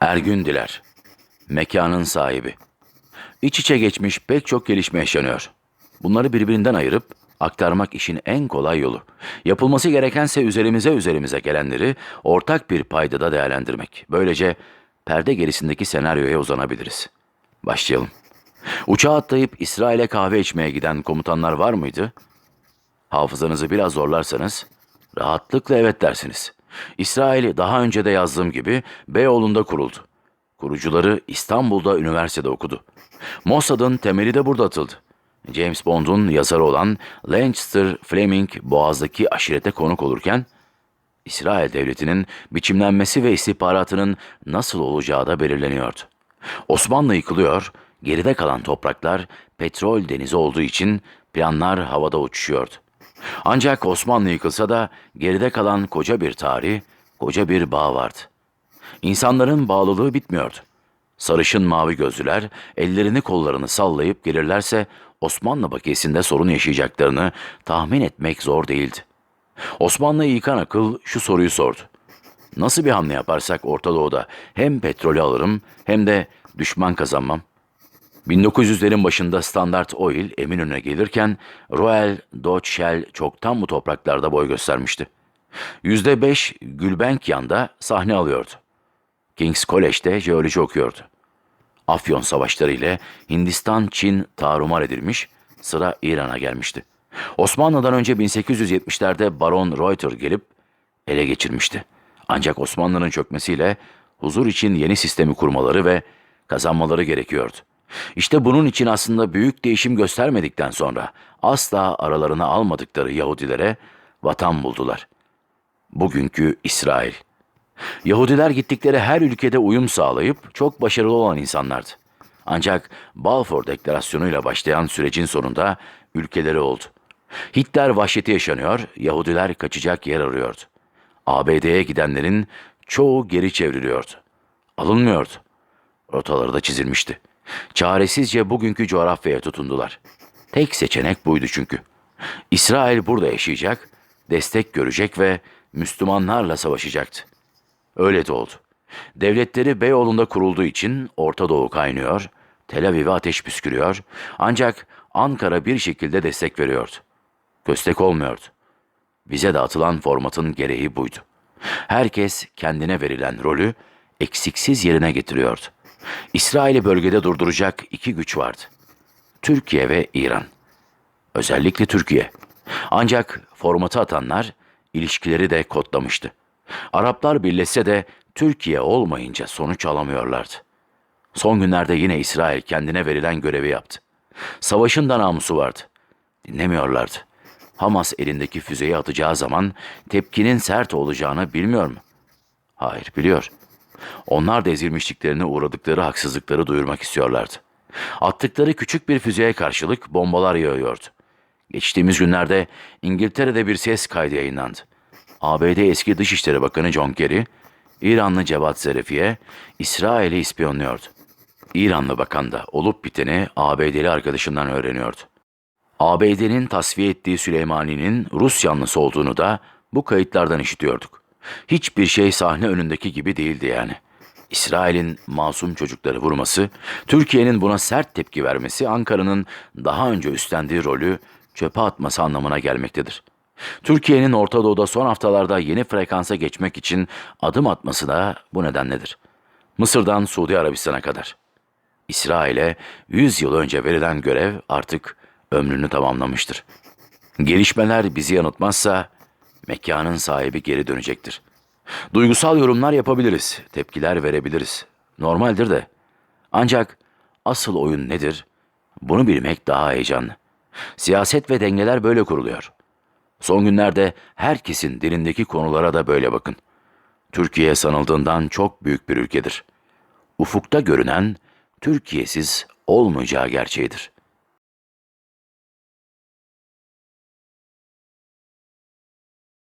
Ergün Diler, mekanın sahibi. İç içe geçmiş pek çok gelişme yaşanıyor. Bunları birbirinden ayırıp aktarmak işin en kolay yolu. Yapılması gerekense üzerimize üzerimize gelenleri ortak bir paydada değerlendirmek. Böylece perde gerisindeki senaryoya uzanabiliriz. Başlayalım. Uçağa atlayıp İsrail'e kahve içmeye giden komutanlar var mıydı? Hafızanızı biraz zorlarsanız rahatlıkla evet dersiniz. İsrail daha önce de yazdığım gibi Beyoğlu'nda kuruldu. Kurucuları İstanbul'da üniversitede okudu. Mossad'ın temeli de burada atıldı. James Bond'un yazarı olan Lancaster Fleming Boğaz'daki aşirete konuk olurken, İsrail devletinin biçimlenmesi ve istihbaratının nasıl olacağı da belirleniyordu. Osmanlı yıkılıyor, geride kalan topraklar petrol denizi olduğu için planlar havada uçuşuyordu. Ancak Osmanlı yıkılsa da geride kalan koca bir tarih, koca bir bağ vardı. İnsanların bağlılığı bitmiyordu. Sarışın mavi gözlüler ellerini kollarını sallayıp gelirlerse Osmanlı bakiyesinde sorun yaşayacaklarını tahmin etmek zor değildi. Osmanlı'yı yıkan akıl şu soruyu sordu. Nasıl bir hamle yaparsak Orta Doğu'da hem petrolü alırım hem de düşman kazanmam? 1900'lerin başında Standard Oil Eminönü'ne gelirken Royal Dutch Shell çoktan bu topraklarda boy göstermişti. %5 Gulbenkian'da sahne alıyordu. King's College'de jeoloji okuyordu. Afyon savaşları ile Hindistan, Çin tarumar edilmiş, sıra İran'a gelmişti. Osmanlı'dan önce 1870'lerde Baron Reuter gelip ele geçirmişti. Ancak Osmanlı'nın çökmesiyle huzur için yeni sistemi kurmaları ve kazanmaları gerekiyordu. İşte bunun için aslında büyük değişim göstermedikten sonra asla aralarına almadıkları Yahudilere vatan buldular. Bugünkü İsrail. Yahudiler gittikleri her ülkede uyum sağlayıp çok başarılı olan insanlardı. Ancak Balfour Deklarasyonu'yla başlayan sürecin sonunda ülkeleri oldu. Hitler vahşeti yaşanıyor, Yahudiler kaçacak yer arıyordu. ABD'ye gidenlerin çoğu geri çevriliyordu. Alınmıyordu. Rotaları da çizilmişti. Çaresizce bugünkü coğrafyaya tutundular. Tek seçenek buydu çünkü. İsrail burada yaşayacak, destek görecek ve Müslümanlarla savaşacaktı. Öyle de oldu. Devletleri Beyoğlu'nda kurulduğu için Orta Doğu kaynıyor, Tel Aviv'e ateş püskürüyor ancak Ankara bir şekilde destek veriyordu. Köstek olmuyordu. Bize dağıtılan formatın gereği buydu. Herkes kendine verilen rolü eksiksiz yerine getiriyordu. İsrail'i bölgede durduracak iki güç vardı. Türkiye ve İran. Özellikle Türkiye. Ancak formatı atanlar ilişkileri de kodlamıştı. Araplar birleşse de Türkiye olmayınca sonuç alamıyorlardı. Son günlerde yine İsrail kendine verilen görevi yaptı. Savaşın da namusu vardı. Dinlemiyorlardı. Hamas elindeki füzeyi atacağı zaman tepkinin sert olacağını bilmiyor mu? Hayır, biliyor. Onlar da ezilmişliklerine uğradıkları haksızlıkları duyurmak istiyorlardı. Attıkları küçük bir füzeye karşılık bombalar yağıyordu. Geçtiğimiz günlerde İngiltere'de bir ses kaydı yayınlandı. ABD eski Dışişleri Bakanı John Kerry, İranlı Cevat Zarifi'ye İsrail'i ispiyonluyordu. İranlı bakan da olup biteni ABD'li arkadaşından öğreniyordu. ABD'nin tasfiye ettiği Süleymani'nin Rus yanlısı olduğunu da bu kayıtlardan işitiyorduk. Hiçbir şey sahne önündeki gibi değildi yani. İsrail'in masum çocukları vurması, Türkiye'nin buna sert tepki vermesi Ankara'nın daha önce üstlendiği rolü çöpe atması anlamına gelmektedir. Türkiye'nin Orta Doğu'da son haftalarda yeni frekansa geçmek için adım atması da bu nedenledir. Mısır'dan Suudi Arabistan'a kadar. İsrail'e 100 yıl önce verilen görev artık ömrünü tamamlamıştır. Gelişmeler bizi yanıltmazsa mekanın sahibi geri dönecektir. Duygusal yorumlar yapabiliriz, tepkiler verebiliriz. Normaldir de. Ancak asıl oyun nedir? Bunu bilmek daha heyecanlı. Siyaset ve dengeler böyle kuruluyor. Son günlerde herkesin dilindeki konulara da böyle bakın. Türkiye sanıldığından çok büyük bir ülkedir. Ufukta görünen Türkiye'siz olmayacağı gerçeğidir.